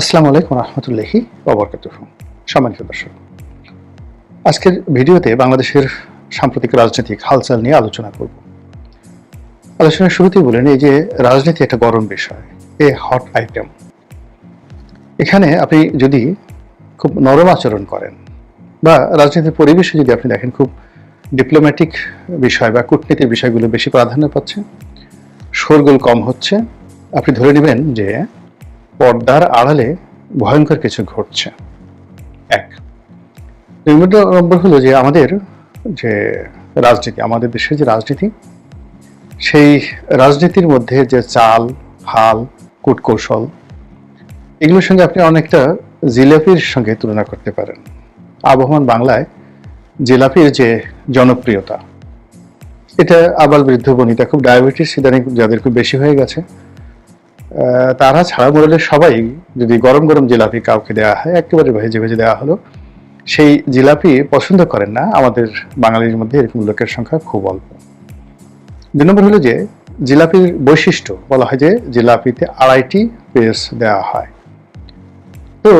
আসসালামু আলাইকুম রহমতুল্লাহি ওবরকাত সম্মানিত দর্শক, আজকের ভিডিওতে বাংলাদেশের সাম্প্রতিক রাজনৈতিক হালচাল নিয়ে আলোচনা করব। আলোচনার শুরুতেই বলেন এই যে রাজনীতি একটা গরম বিষয়, এ হট আইটেম। এখানে আপনি যদি খুব নরম আচরণ করেন বা রাজনীতির পরিবেশে যদি আপনি দেখেন খুব ডিপ্লোম্যাটিক বিষয় বা কূটনীতির বিষয়গুলো বেশি প্রাধান্য পাচ্ছে, শোরগোল কম হচ্ছে, আপনি ধরে নেবেন যে পর্দার আড়ালে ভয়ঙ্কর কিছু ঘটছে। এক দুই নম্বর হলো যে আমাদের যে রাজনীতি, আমাদের দেশের যে রাজনীতি, সেই রাজনীতির মধ্যে যে চাল, হাল, কূটকৌশল, এগুলোর সঙ্গে আপনি অনেকটা জিলাপির সঙ্গে তুলনা করতে পারেন। আবহমান বাংলায় জিলাপির যে জনপ্রিয়তা, এটা আবাল বৃদ্ধ বনিতা খুব ডায়াবেটিস ইদানিং যাদের খুব বেশি হয়ে গেছে তারা ছাড়া মোড়ালের সবাই যদি গরম গরম জিলাপি কাউকে দেওয়া হয়, একেবারে ভেজে ভেজে দেওয়া হলো। সেই জিলাপি পছন্দ করেন না, আমাদের বাঙালির মধ্যে এরকম লোকের সংখ্যা খুব অল্প। দুই নম্বর হলো যে, জিলাপির বৈশিষ্ট্য, বলা হয় যে জিলাপিতে আড়াইটি পেস দেওয়া হয়। তো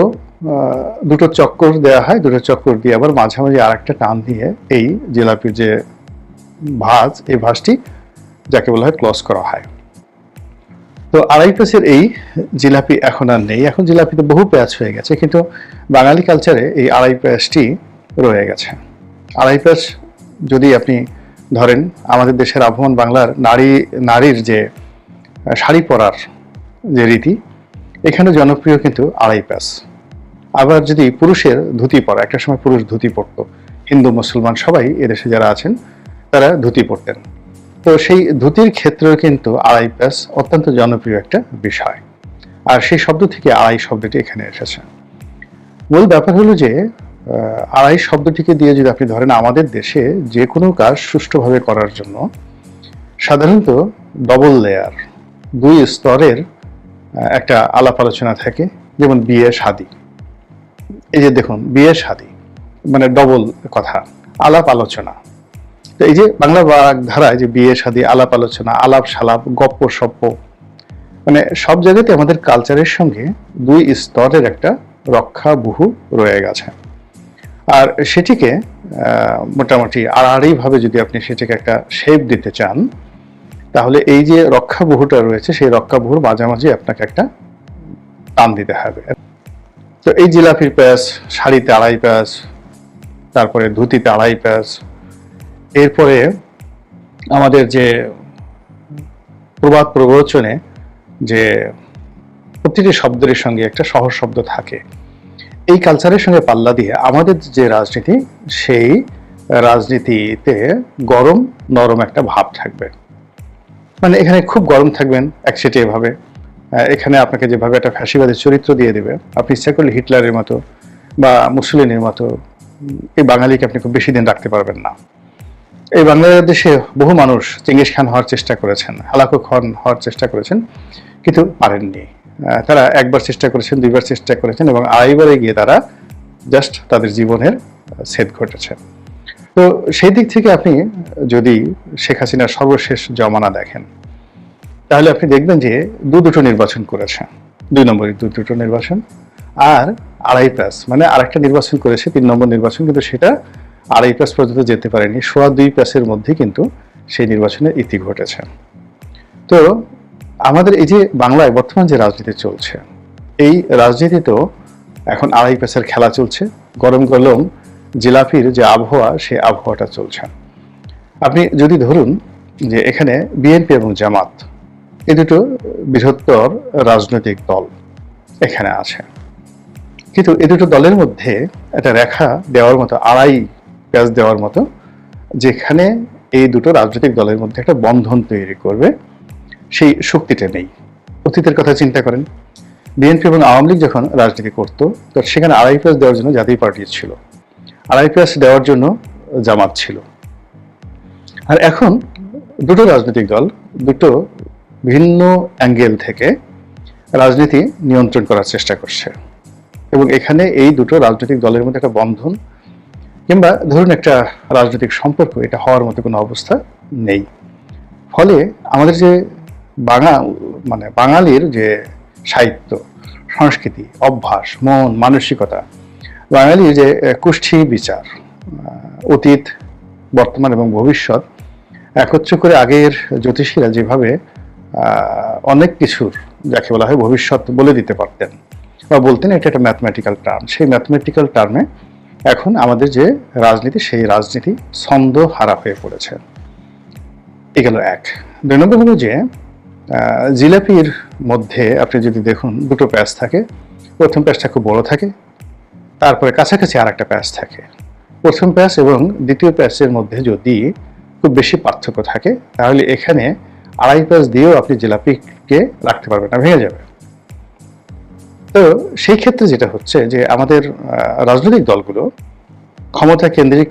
দুটো চক্কর দেওয়া হয়, দুটো চক্কর দিয়ে আবার মাঝামাঝি আর একটা টান দিয়ে এই জিলাপির যে ভাঁজ, এই ভাঁজটি যাকে বলা হয় ক্লস করা হয়। তো আড়াই পেঁচের এই জিলাপি এখন আর নেই। এখন জিলাপিতে বহু পেঁয়াজ হয়ে গেছে, কিন্তু বাঙালি কালচারে এই আড়াই পেঁয়াজটি রয়ে গেছে। আড়াই পেঁয়াজ যদি আপনি ধরেন, আমাদের দেশের আবহমান বাংলার নারী, নারীর যে শাড়ি পরার যে রীতি, এখানে জনপ্রিয় কিন্তু আড়াই পেঁয়াজ। আবার যদি পুরুষের ধুতি পরা, একটা সময় পুরুষ ধুতি পরতো, হিন্দু, মুসলমান সবাই এদেশে যারা আছেন, তারা ধুতি পরতেন। তো সেই ধুতির ক্ষেত্রেও কিন্তু আড়াই প্যাস অত্যন্ত জনপ্রিয় একটা বিষয়। আর সেই শব্দ থেকে আড়াই শব্দটি এখানে এসেছে। মূল ব্যাপার হলো যে আড়াই শব্দটিকে দিয়ে যদি আপনি ধরেন আমাদের দেশে যে কোনো কাজ সুষ্ঠুভাবে করার জন্য সাধারণত ডবল লেয়ার দুই স্তরের একটা আলাপ আলোচনা থাকে, যেমন বিয়ে, শাদী। এই যে দেখুন, বিয়ে, শাদী মানে ডবল কথা, আলাপ আলোচনা। এই যে বাংলা ধারায় যে বিয়ে, শাদী, আলাপ আলোচনা, আলাপ সালাপ, গপ্প সপ্প মানে সব জায়গাতে আমাদের কালচারের সঙ্গে দুই স্তরের একটা রক্ষা বহু রয়ে গেছে। আর সেটিকে মোটামুটি আড়াআড়ি ভাবে যদি আপনি সেটিকে একটা শেপ দিতে চান, তাহলে এই যে রক্ষা বহুটা রয়েছে, সেই রক্ষা বহুর মাঝামাঝি আপনাকে একটা টান দিতে হবে। তো এই জিলাপির প্যাঁচ, শাড়িতে আড়াই প্যাঁচ, তারপরে ধুতিতে আড়াই প্যাঁচ এরপরে আমাদের যে প্রবাদ প্রবচনে যে প্রতিটি শব্দের সঙ্গে একটা সহজ শব্দ থাকে। এই কালচারের সঙ্গে পাল্লা দিয়ে আমাদের যে রাজনীতি, সেই রাজনীতিতে গরম, নরম একটা ভাব থাকবে। মানে এখানে খুব গরম থাকবেন একসেটে এভাবে। এখানে আপনাকে যেভাবে একটা ফ্যাসিবাদের চরিত্র দিয়ে দেবে। আপনি ইচ্ছা করলে হিটলারের মতো বা মুসলিনের মতো, এই বাঙালিকে আপনি খুব বেশি দিন রাখতে পারবেন না। এই বাংলাদেশে বহু মানুষ চেঙ্গিস খান হওয়ার চেষ্টা করেছেন হালাকু খান হওয়ার চেষ্টা করেছেন, কিন্তু পারেননি। তারা একবার চেষ্টা করেছেন, দুইবার চেষ্টা করেছেন এবং আড়াইবারে গিয়ে তারা জাস্ট তাদের জীবনের ছেদ ঘটেছে। তো সেই দিক থেকে আপনি যদি শেখ হাসিনার সর্বশেষ জমানা দেখেন, তাহলে আপনি দেখবেন যে দু দুটো নির্বাচন করেছে। দুই নম্বরের দু দুটো নির্বাচন আর আড়াই প্যাস মানে আরেকটা নির্বাচন করেছে, তিন নম্বর নির্বাচন, কিন্তু সেটা আড়াই প্যাস পর্যন্ত যেতে পারেনি। সোয়া দুই প্যাসের মধ্যে কিন্তু সেই নির্বাচনের ইতি ঘটেছে। তো আমাদের এই যে বাংলায় বর্তমান যে রাজনীতি চলছে, এই রাজনীতিতেও এখন আড়াই প্যাসের খেলা চলছে। গরম গরম জিলাপির যে আবহাওয়া, সেই আবহাওয়াটা চলছে। আপনি যদি ধরুন যে এখানে বিএনপি এবং জামাত এই দুটো বৃহত্তর রাজনৈতিক দল এখানে আছে। কিন্তু এই দুটো দলের মধ্যে একটা রেখা দেওয়ার মতো আড়াই প্যাচ দেওয়ার মতো, যেখানে এই দুটো রাজনৈতিক দলের মধ্যে একটা বন্ধন তৈরি করবে, সেই শক্তিটা নেই। অতীতের কথা চিন্তা করেন। বিএনপি এবং আওয়ামী লীগ যখন রাজনীতি করতো, তো সেখানে আড়াই প্যাচ দেওয়ার জন্য জাতীয় পার্টি ছিল। আড়াই প্যাচ দেওয়ার জন্য জামাত ছিল। আর এখন দুটো রাজনৈতিক দল, দুটো ভিন্ন অ্যাঙ্গেল থেকে রাজনীতি নিয়ন্ত্রণ করার চেষ্টা করছে। এবং এখানে এই দুটো রাজনৈতিক দলের মধ্যে একটা বন্ধন কিংবা ধরুন একটা রাজনৈতিক সম্পর্ক, এটা হওয়ার মতো কোনো অবস্থা নেই। ফলে আমাদের যে বাঙা মানে বাঙালির যে সাহিত্য, সংস্কৃতি, অভ্যাস, মন, মানসিকতা, বাঙালির যে কুষ্ঠি বিচার অতীত, বর্তমান এবং ভবিষ্যৎ, একত্র করে আগের জ্যোতিষীরা যেভাবে অনেক কিছুর, যাকে বলা হয় ভবিষ্যৎ বলে দিতে পারতেন, বা বলতেন এটা একটা ম্যাথমেটিক্যাল টার্ম সেই ম্যাথমেটিক্যাল টার্মে এখন আমাদের যে রাজনীতি, সেই রাজনীতি ছন্দ হারা হয়ে পড়েছে। এগুলো এক। দুই নম্বর হলো যে জিলাপির মধ্যে আপনি যদি দেখুন, দুটো প্যাচ থাকে। প্রথম প্যাচটা খুব বড় থাকে, তারপরে কাছাকাছি আর একটা প্যাচ থাকে। প্রথম প্যাচ এবং দ্বিতীয় প্যাচের মধ্যে যদি খুব বেশি পার্থক্য থাকে, তাহলে এখানে আড়াই প্যাচ দিয়েও আপনি জিলাপিকে রাখতে পারবেন না, ভেঙে যাবে। তো সেই ক্ষেত্রে যেটা হচ্ছে যে আমাদের রাজনৈতিক দলগুলো ক্ষমতা কেন্দ্রিক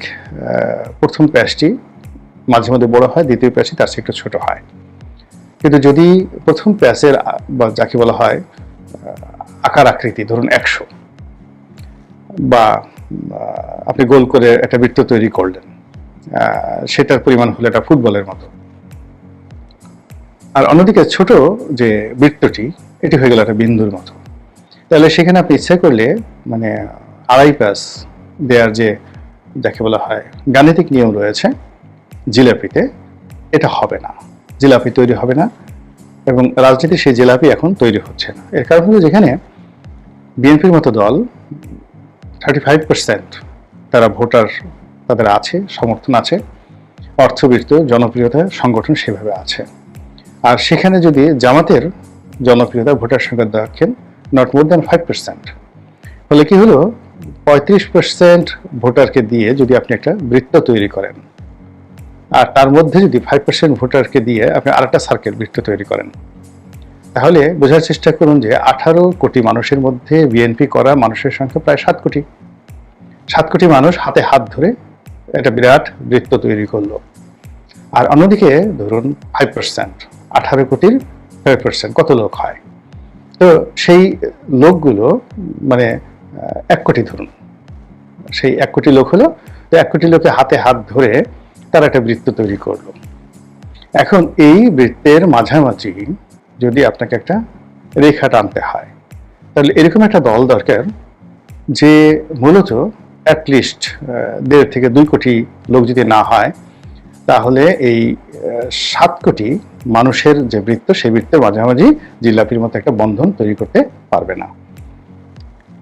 প্রথম প্যাচটি মাঝে মধ্যে বড় হয়, দ্বিতীয় প্যাচটি তার চেয়ে একটু ছোট হয়। কিন্তু যদি প্রথম প্যাচের আ- বা যাকে বলা হয় আকার আকৃতি, ধরুন একশো, বা আপনি গোল করে একটা বৃত্ত তৈরি করলেন সেটার পরিমাণ হলো একটা ফুটবলের মতো। আর অন্যদিকে ছোট যে বৃত্তটি, এটি হয়ে গেল একটা বিন্দুর মতো। তাহলে সেখানে আপনি ইচ্ছা করলে মানে আড়াই পাস দেওয়ার যে যাকে বলা হয় গাণিতিক নিয়ম রয়েছে জিলাপিতে, এটা হবে না। জিলাপি তৈরি হবে না এবং রাজনীতি সেই জিলাপি এখন তৈরি হচ্ছে না। এর কারণ হলো যেখানে বিএনপির মতো দল থার্টি ফাইভ পার্সেন্ট তারা ভোটার তাদের আছে, সমর্থন আছে অর্থবিত্ত জনপ্রিয়তা, সংগঠন সেভাবে আছে। আর সেখানে যদি জামাতের জনপ্রিয়তা ভোটার সংখ্যা দেখেন not more than five percent ফলে কি হলো? পঁয়ত্রিশ পার্সেন্ট ভোটারকে দিয়ে যদি আপনি একটা বৃত্ত তৈরি করেন, আর তার মধ্যে যদি ফাইভ পার্সেন্ট ভোটারকে দিয়ে আপনি আরেকটা সার্কেল বৃত্ত তৈরি করেন, তাহলে বোঝার চেষ্টা করুন যে আঠারো কোটি মানুষের মধ্যে বিএনপি করা মানুষের সংখ্যা প্রায় সাত কোটি। সাত কোটি মানুষ হাতে হাত ধরে একটা বিরাট বৃত্ত তৈরি করল। আর অন্যদিকে ধরুন ফাইভ পার্সেন্ট আঠারো কোটির ফাইভ পার্সেন্ট কত লোক হয়? তো সেই লোকগুলো মানে এক কোটি ধরুন। সেই এক কোটি লোক হলো, তো এক কোটি লোকে হাতে হাত ধরে তারা একটা বৃত্ত তৈরি করল। এখন এই বৃত্তের মাঝামাঝি যদি আপনাকে একটা রেখা টানতে হয়, তাহলে এরকম একটা দল দরকার যে মূলত অ্যাটলিস্ট দেড় থেকে দুই কোটি লোক যদি না হয়, তাহলে এই সাত কোটি মানুষের যে বৃত্ত, সেই বৃত্তের মাঝামাঝি জিলাপির মতো একটা বন্ধন তৈরি করতে পারবে না।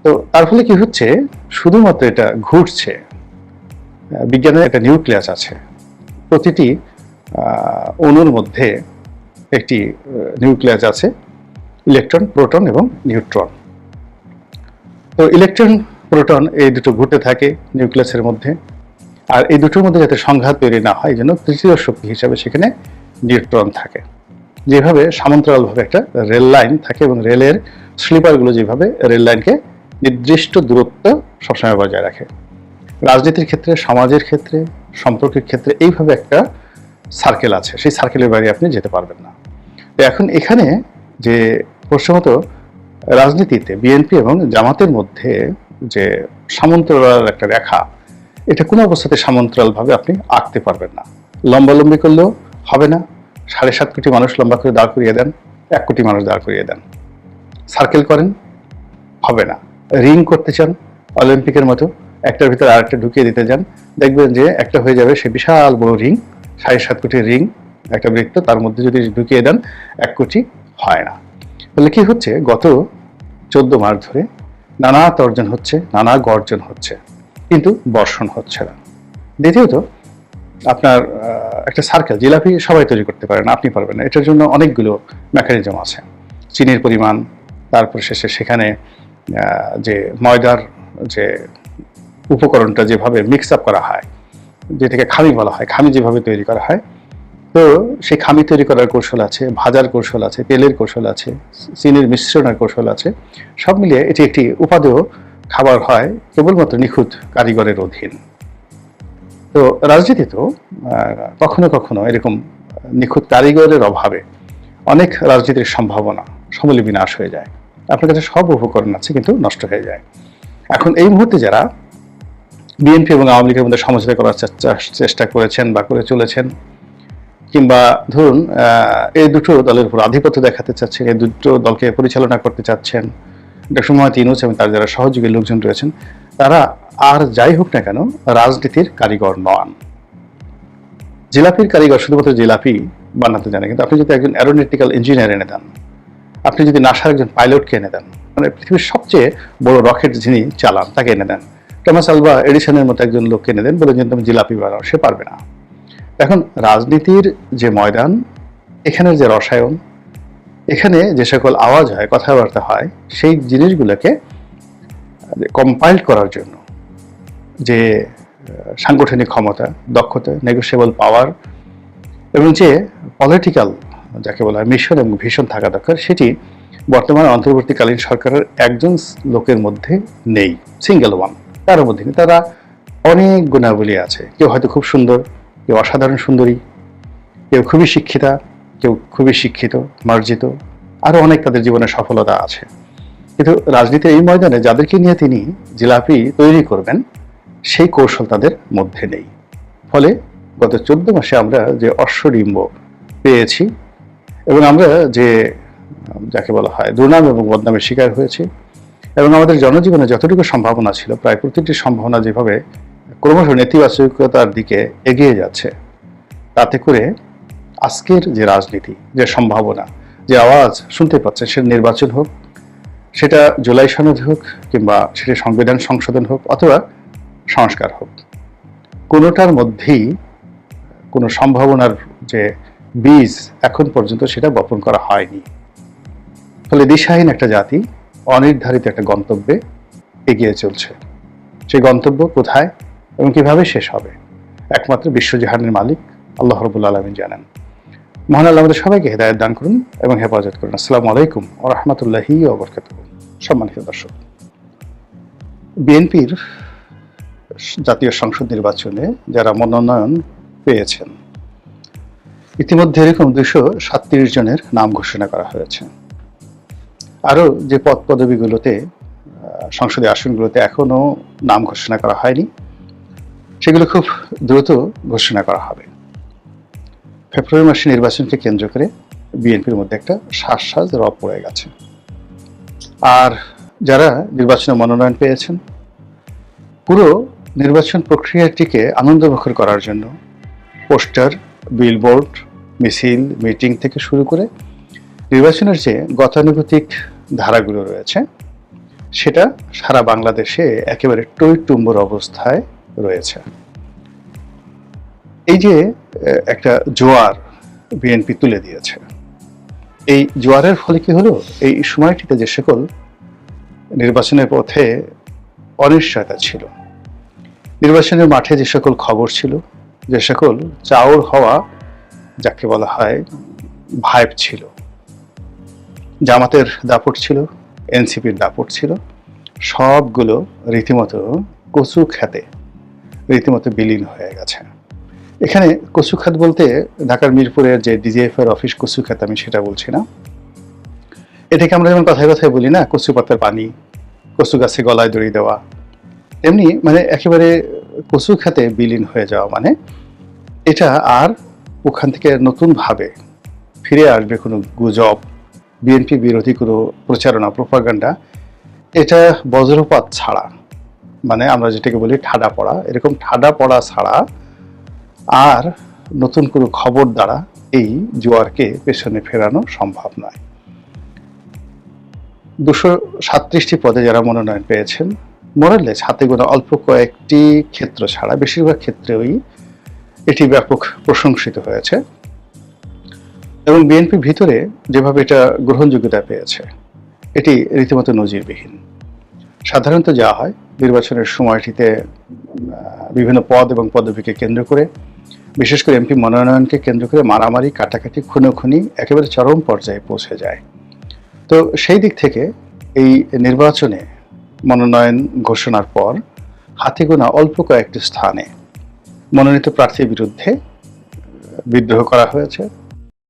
তো তার ফলে কি হচ্ছে? শুধুমাত্র এটা ঘুরছে। বিজ্ঞানের একটা নিউক্লিয়াস আছে। প্রতিটি অণুর মধ্যে একটি নিউক্লিয়াস আছে, ইলেকট্রন, প্রোটন এবং নিউট্রন। তো ইলেকট্রন, প্রোটন এই দুটো ঘুরতে থাকে নিউক্লিয়াসের মধ্যে। আর এই দুটোর মধ্যে যাতে সংঘাত তৈরি না হয় জন্য তৃতীয় শক্তি হিসাবে সেখানে নিউট্রন থাকে। যেভাবে সমান্তরালভাবে একটা রেল লাইন থাকে এবং রেলের স্লিপারগুলো যেভাবে রেল লাইনকে নির্দিষ্ট দূরত্ব সবসময় বজায় রাখে। রাজনীতির ক্ষেত্রে, সমাজের ক্ষেত্রে, সম্পর্কের ক্ষেত্রে এইভাবে একটা সার্কেল আছে। সেই সার্কেলের বাইরে আপনি যেতে পারবেন না। তো এখন এখানে যে প্রশ্নমত রাজনীতিতে বিএনপি এবং জামাতের মধ্যে যে সামন্তরাল একটা রেখা এটা কোনো অবস্থাতে সমান্তরালভাবে আপনি আঁকতে পারবেন না। লম্বালম্বি করলেও হবে না। সাড়ে সাত কোটি মানুষ লম্বা করে দাঁড় করিয়ে দেন, এক কোটি মানুষ দাঁড় করিয়ে দেন। সার্কেল করেন, হবে না। রিং করতে চান, অলিম্পিকের মতো একটার ভিতরে আরেকটা ঢুকিয়ে দিতে যান দেখবেন যে একটা হয়ে যাবে সে বিশাল বড় রিং, সাড়ে সাত কোটি রিং একটা বৃত্ত, তার মধ্যে যদি ঢুকিয়ে দেন, এক কোটি হয় না। তাহলে কি হচ্ছে? গত চোদ্দ মাস ধরে নানা তর্জন হচ্ছে, নানা গর্জন হচ্ছে। কিন্তু বর্ষণ হচ্ছে না। দ্বিতীয়ত, আপনার একটা সার্কেল জিলাপি সবাই তৈরি করতে পারেন আপনি পারবেন না। এটার জন্য অনেকগুলো মেকানিজম আছে। চিনির পরিমাণ, তারপর শেষে সেখানে যে ময়দার যে উপকরণটা যেভাবে মিক্স আপ করা হয়, যেটাকে খামি বলা হয়, খামি যেভাবে তৈরি করা হয়, তো সেই খামি তৈরি করার কৌশল আছে, ভাজার কৌশল আছে, তেলের কৌশল আছে চিনির মিশ্রণের কৌশল আছে, সব মিলিয়ে এটি একটি উপাদেয় খাবার হয় কেবলমাত্র নিখুঁত কারিগরের অধীন। তো রাজনীতি তো কখনো কখনো এরকম নিখুঁত কারিগরের অভাবে অনেক রাজনীতির সম্ভাবনা সমূলে বিনাশ হয়ে যায়। আপনার কাছে সব উপকরণ আছে কিন্তু নষ্ট হয়ে যায়। এখন এই মুহূর্তে যারা বিএনপি এবং আওয়ামী লীগের মধ্যে সমঝোতা করার চেষ্টা- করেছেন বা করে চলেছেন, কিংবা ধরুন এই দুটো দলের উপর আধিপত্য দেখাতে চাচ্ছেন, এই দুটো দলকে পরিচালনা করতে চাচ্ছেন ডক্টর মোহাম্মদ ইউনুস এবং তার যারা সহযোগী লোকজন রয়েছেন, তারা আর যাই হোক না কেন রাজনীতির কারিগর নন। জিলাপির কারিগর, শুধুমাত্র জিলাপি বানাতে জানে, কিন্তু আপনি যদি একজন অ্যারোনেটিক্যাল ইঞ্জিনিয়ার এনে দেন, আপনি যদি নাসার একজন পাইলটকে এনে দেন মানে পৃথিবীর সবচেয়ে বড় রকেট যিনি চালান, তাকে এনে দেন। টমাস আলবা এডিসনের মতো একজন লোককে এনে দেন, বলে যে, তুমি জিলাপি বানাও, সে পারবে না। এখন রাজনীতির যে ময়দান, এখানের যে রসায়ন এখানে যে সকল আওয়াজ হয়, কথাবার্তা হয়, সেই জিনিসগুলোকে কম্পাইল করার জন্য, যে সাংগঠনিক ক্ষমতা, দক্ষতা নেগোসিয়েবল পাওয়ার এবং যে পলিটিক্যাল যাকে বলা হয় মিশন এবং ভীষণ থাকা দরকার, সেটি বর্তমান অন্তর্বর্তীকালীন সরকারের একজন লোকের মধ্যে নেই সিঙ্গেল ওয়ান তার মধ্যে নেই। তারা অনেক গুণাবলী আছে কেউ হয়তো খুব সুন্দর, কেউ অসাধারণ সুন্দরী, কেউ খুবই শিক্ষিতা কেউ খুবই শিক্ষিত, মার্জিত আরও অনেক তাদের জীবনে সফলতা আছে। কিন্তু রাজনীতির এই ময়দানে যাদেরকে নিয়ে তিনি জিলাপি তৈরি করবেন, সেই কৌশল তাদের মধ্যে নেই। ফলে গত চোদ্দ মাসে আমরা যে অশ্বডিম্ব পেয়েছি এবং আমরা যে, যাকে বলা হয়, দুর্নাম এবং বদনামের শিকার হয়েছি এবং আমাদের জনজীবনে যতটুকু সম্ভাবনা ছিল, প্রায় প্রতিটি সম্ভাবনা যেভাবে ক্রমশ নেতিবাচকতার দিকে এগিয়ে যাচ্ছে, তাতে করে আজকের যে রাজনীতি, যে সম্ভাবনা, যে আওয়াজ শুনতে পাচ্ছে সে নির্বাচন হোক, সেটা জুলাই সনদ হোক কিংবা সেটা সংবিধান সংশোধন হোক অথবা সংস্কার হোক, কোনোটার মধ্যেই কোনো সম্ভাবনার যে বীজ এখন পর্যন্ত সেটা বপন করা হয়নি। ফলে দিশাহীন একটা জাতি, অনির্ধারিত একটা গন্তব্যে এগিয়ে চলছে। সেই গন্তব্য কোথায় এবং কীভাবে শেষ হবে, একমাত্র বিশ্বজাহানের মালিক আল্লাহ রবুল আলমিন জানেন। মহান আল্লাহ আমাদের সবাইকে হেদায়ত দান করুন এবং হেফাজত করুন। আসসালামু আলাইকুম ও রহমতুল্লাহি ওবরকাত সম্মানিত দর্শক, বিএনপির জাতীয় সংসদ নির্বাচনে যারা মনোনয়ন পেয়েছেন, ইতিমধ্যে এরকম দুশো সাতত্রিশ জনের নাম ঘোষণা করা হয়েছে। আরও যে পদ পদবিগুলোতে সংসদীয় আসনগুলোতে এখনও নাম ঘোষণা করা হয়নি, সেগুলো খুব দ্রুত ঘোষণা করা হবে। ফেব্রুয়ারি মাসে নির্বাচনকে কেন্দ্র করে বিএনপির মধ্যে একটা শ্বাস রব পড়ে গেছে। আর যারা নির্বাচনে মনোনয়ন পেয়েছেন, পুরো নির্বাচন প্রক্রিয়াটিকে আনন্দমুখর করার জন্য পোস্টার, বিলবোর্ড, মিছিল, মিটিং থেকে শুরু করে নির্বাচনের যে গতানুগতিক ধারাগুলো রয়েছে, সেটা সারা বাংলাদেশে একেবারে টইটুম্বর অবস্থায় রয়েছে। এই যে একটা জোয়ার বিএনপি তুলে দিয়েছে, এই জোয়ারের ফলে কি হলো? এই সময়টিতে যে সকল নির্বাচনের পথে অনিশ্চয়তা ছিল, নির্বাচনের মাঠে যে সকল খবর ছিল, যে সকল চাউর হওয়া, যাকে বলা হয় ভাইব ছিল, জামাতের দাপট ছিল, এনসিপির দাপট ছিল, সবগুলো রীতিমতো কচু খেতে, রীতিমতো বিলীন হয়ে গেছে। এখানে কচু খাত বলতে ঢাকার মিরপুরের যে ডিজিএফ এর অফিস কচু খাত আমি সেটা বলছি না। এটাকে আমরা যেমন কথায় কথায় বলি না, কচু পাতার পানি, কচু গাছে গলায় দড়ি দেওয়া। এমনি মানে একেবারে কচু খাতে বিলীন হয়ে যাওয়া মানে এটা আর ওখান থেকে নতুনভাবে ফিরে আসবে কোনো গুজব, বিএনপি বিরোধী কোনো প্রচারণা, প্রপাগান্ডা, এটা বজ্রপাত ছাড়া মানে আমরা যেটাকে বলি ঠাডা পড়া। এরকম ঠাডা পড়া ছাড়া আর নতুন কোনো খবর দ্বারা এই জোয়ারকে পেছনে ফেরানো সম্ভব নয়। দুশো সাতত্রিশটি পদে যারা মনোনয়ন পেয়েছেন, মোরালেস হাতে গোনা অল্প কয়েকটি ক্ষেত্র ছাড়া বেশিরভাগ ক্ষেত্রেই এটি ব্যাপক প্রশংসিত হয়েছে এবং বিএনপির ভিতরে যেভাবে এটা গ্রহণযোগ্যতা পেয়েছে, এটি রীতিমতো নজিরবিহীন। সাধারণত যা হয়, নির্বাচনের সময়টিতে বিভিন্ন পদ এবং পদবিকে কেন্দ্র করে বিশেষ করে এমপি মনোনয়নকে কেন্দ্র করে মারামারি, কাটাকাটি, খুনোখুনি একেবারে চরম পর্যায়ে পৌঁছে যায়। তো সেই দিক থেকে এই নির্বাচনে মনোনয়ন ঘোষণার পর হাতে গোনা অল্প কয়েকটি স্থানে মনোনীত প্রার্থীর বিরুদ্ধে বিদ্রোহ করা হয়েছে।